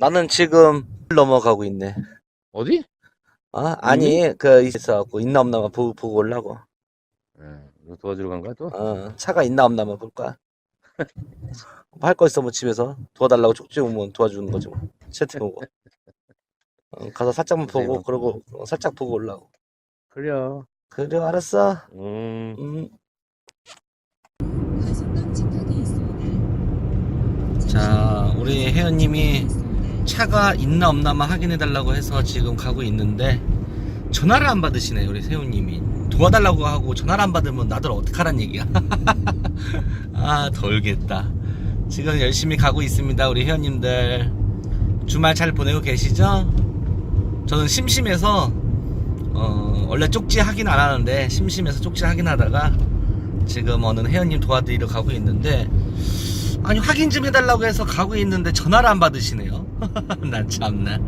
나는 지금 넘어가고 있네. 어디? 어? 아니, 그, 있어갖고, 있나 없나만 보고, 보고 오려고. 예, 이거 도와주러 간 거야 또? 어, 차가 있나 없나만 볼 거야. 할거 있으면 집에서 도와달라고 쪽지 오면 도와주는 거지 뭐. 채팅 오고. 어, 가서 살짝만 보고, 고생이 그러고, 어, 살짝 보고 올라고. 그래요. 그래, 알았어. 음. 음. 과속방 집합이 있습니다. 자, 우리 혜연님이 차가 있나 없나만 확인해 달라고 해서 지금 가고 있는데, 전화를 안 받으시네, 우리 세훈님이. 도와달라고 하고 전화를 안 받으면 나들 어떡하란 얘기야. 아, 덜겠다. 지금 열심히 가고 있습니다, 우리 회원님들. 주말 잘 보내고 계시죠? 저는 심심해서, 어, 원래 쪽지 확인 안 하는데, 심심해서 쪽지 확인하다가, 지금 어느 회원님 도와드리러 가고 있는데, 아니, 확인 좀 해달라고 해서 가고 있는데, 전화를 안 받으시네요. 나 참나.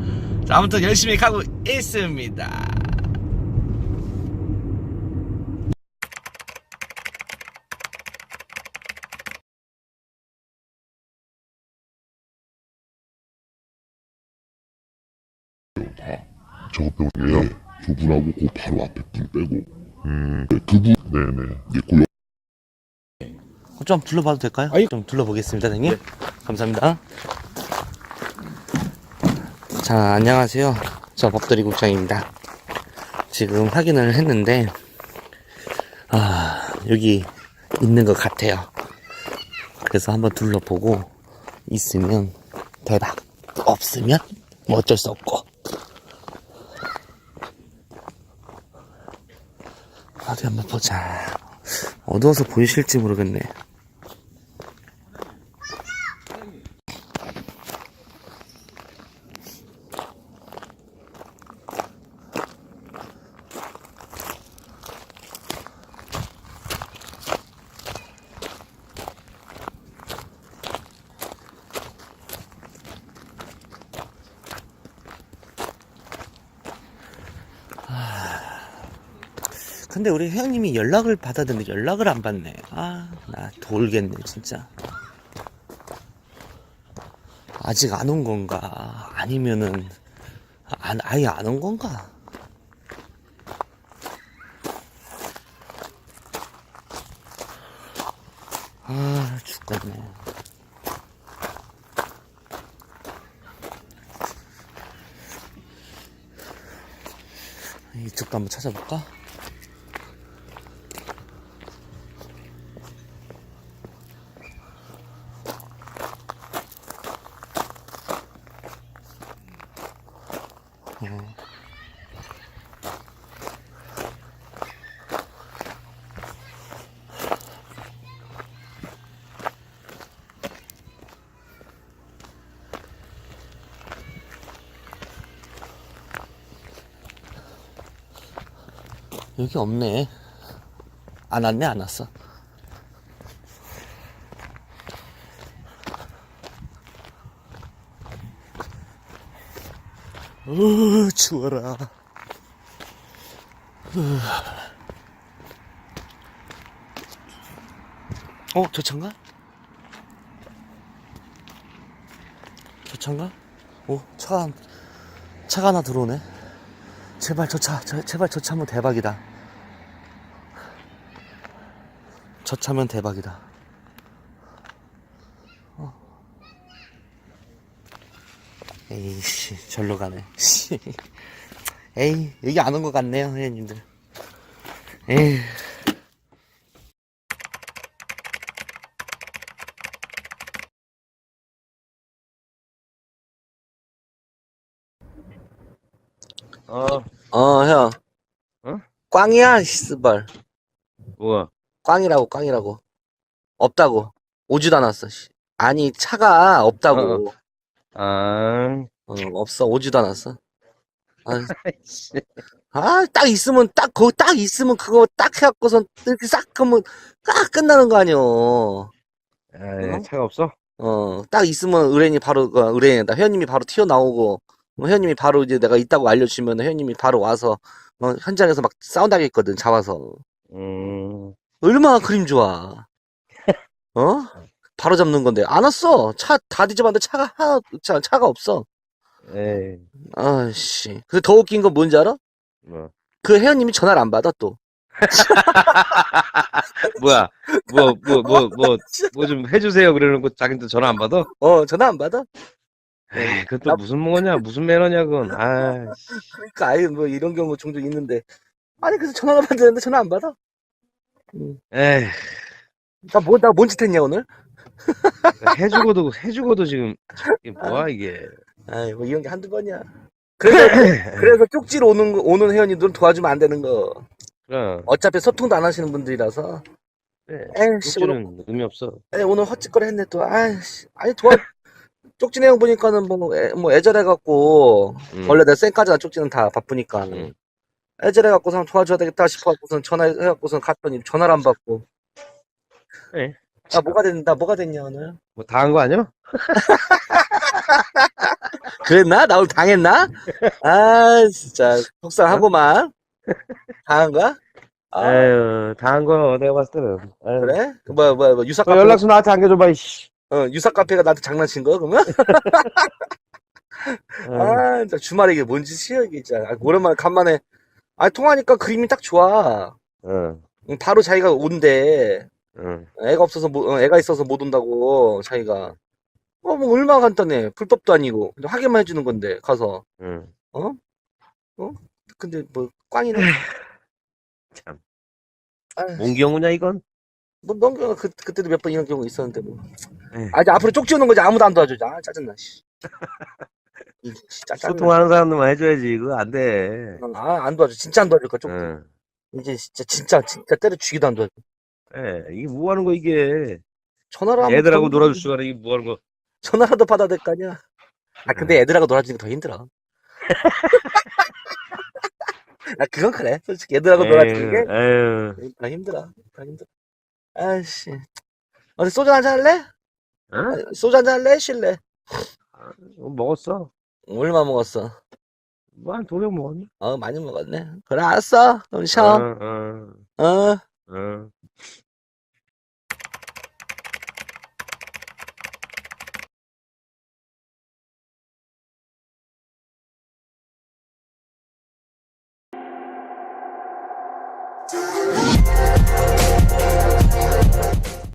자, 아무튼 열심히 가고 있습니다. 저거 빼고 얘야 저분하고 그 바로 앞에 분 빼고 음 네, 그분 네네 네, 그 좀 둘러봐도 될까요? 아이. 좀 둘러보겠습니다, 선생님. 감사합니다. 자, 안녕하세요. 저 법돌이 국장입니다. 지금 확인을 했는데, 아, 여기 있는 것 같아요. 그래서 한번 둘러보고, 있으면 대박. 없으면 뭐 어쩔 수 없고. 어디 한번 보자. 어두워서 보이실지 모르겠네. 근데 우리 회원님이 연락을 받아야 되는데 연락을 안 받네. 아, 나 돌겠네, 진짜. 아직 안 온 건가? 아니면은, 안, 아예 안 온 건가? 아, 죽겠네. 이쪽도 한번 찾아볼까? 여기 없네. 안 왔네, 안 왔어. 으, 추워라. 으. 어, 저 차인가? 저 차인가? 오, 차가, 차가 하나 들어오네. 제발 저 차, 저, 제발 저 차면 대박이다. 저 차면 대박이다. 에이씨, 절로 가네. 씨. 에이, 여기 안 온 것 같네요, 회원님들. 에이. 어, 어, 형. 어? 꽝이야, 씨발. 뭐야? 꽝이라고, 꽝이라고. 없다고. 오지도 않았어, 씨. 아니, 차가 없다고. 아, 어, 없어. 오지도 않았어. 아, 아, 딱 있으면, 딱, 거기 딱 있으면 그거 딱 해갖고선 이렇게 싹 하면 딱 끝나는 거 아니여. 아, 예, 어? 차가 없어? 어, 딱 있으면 의뢰인이 바로, 어, 의뢰인이다. 회원님이 바로 튀어나오고, 뭐 회원님이 바로 이제 내가 있다고 알려주면 회원님이 바로 와서, 어, 현장에서 막 싸운다겠거든, 잡아서. 음, 얼마나 그림 좋아. 어? 바로 잡는 건데 안 왔어. 차 다 뒤져봤는데 차가 하나 차, 차가 없어. 에이, 아씨. 근데 더 웃긴 건 뭔지 알아? 뭐. 그 회원님이 전화를 안 받아 또. 뭐야, 뭐, 뭐, 뭐, 뭐, 뭐 좀 해주세요. 그러는 거 자기도 전화 안 받아? 어 전화 안 받아? 에이, 그것도 무슨 뭐냐, 무슨 매너냐, 그건. 아, 그러니까 아예 뭐 이런 경우 종종 있는데 아니 그래서 전화가 받는데 전화 안 받아. 에이, 나뭐나 뭔 짓 했냐 오늘? 해주고도, 해주고도 지금, 이게 뭐야, 이게. 아이 뭐 이런 게 한두 번이야. 그래서 그래서 쪽지로 오는 거- 오는 회원님들은 도와주면 안 되는 거. 그럼, 어차피 소통도 안 하시는 분들이라서. 그래. 에이씨 오늘 쪽지는 의미 없어. 에, 오늘 헛짓거리 했네 또. 아이씨 아니 도와 쪽지 내용 보니까는 뭐, 애, 뭐 애절해갖고 음. 원래 내 쌩까지나 쪽지는 다 바쁘니까 음. 애절해갖고선 도와줘야 되겠다 싶어갖고선 전화해갖고선 갔더니 전화를 안 받고. 네. 아 뭐가 됐나 뭐가 됐냐 오늘? 뭐, 다한거 아니야? 그랬나? 나 오늘 당했나? 아 진짜 속상하고만. 당한 거야? 아 에휴, 다한 거, 내가 봤을 때는. 에휴. 그래? 그 뭐야 뭐야 뭐 유사 너 카페 연락처 나한테 안겨줘봐, 이씨. 어 유사 카페가 나한테 장난친 거 그러면? 에휴. 아 진짜 주말에 이게 뭔 짓이야 이게 진짜 아, 오랜만에 간만에 아 통화하니까 그림이 딱 좋아 응, 응, 바로 자기가 온대 응. 애가 없어서 못, 어, 애가 있어서 못 온다고 자기가. 어 뭐 얼마나 간단해. 불법도 아니고. 그냥 확인만 해주는 건데 가서. 응. 근데 뭐 꽝이네. 참. 아휴, 뭔 경우냐, 이건? 뭐 넘겨 그, 그때도 몇 번 이런 경우 있었는데 뭐. 에휴. 아, 이제 앞으로 쪽지 오는 거지. 아무도 안 도와줘 아 짜증나 씨. 이, 씨, 짜- 짜증나. 소통하는 사람들만 해줘야지. 그거 안 돼. 아, 안 도와줘. 진짜 안 도와줄 거야 쪽지 응. 이제 진짜 진짜 진짜 때려 죽이도 안 도와줘 예, 이게 뭐 하는 거, 이게. 전화를 한번 애들하고 더- 놀아줄 시간에 이게 뭐 하는 거. 전화라도 받아야 될 거 아니야. 아, 근데 애들하고 놀아주는 게 더 힘들어. 아, 그건 그래. 솔직히 애들하고 놀아주는 게 에휴. 더 힘들어. 더 힘들어. 아이씨. 어디 소주 한잔 할래? 응? 소주 한잔 할래? 쉴래? 어, 먹었어. 얼마 먹었어? 뭐한 두병 먹었네. 어, 많이 먹었네. 그래, 알았어. 그럼 쉬어. 응, 응, 어. 응.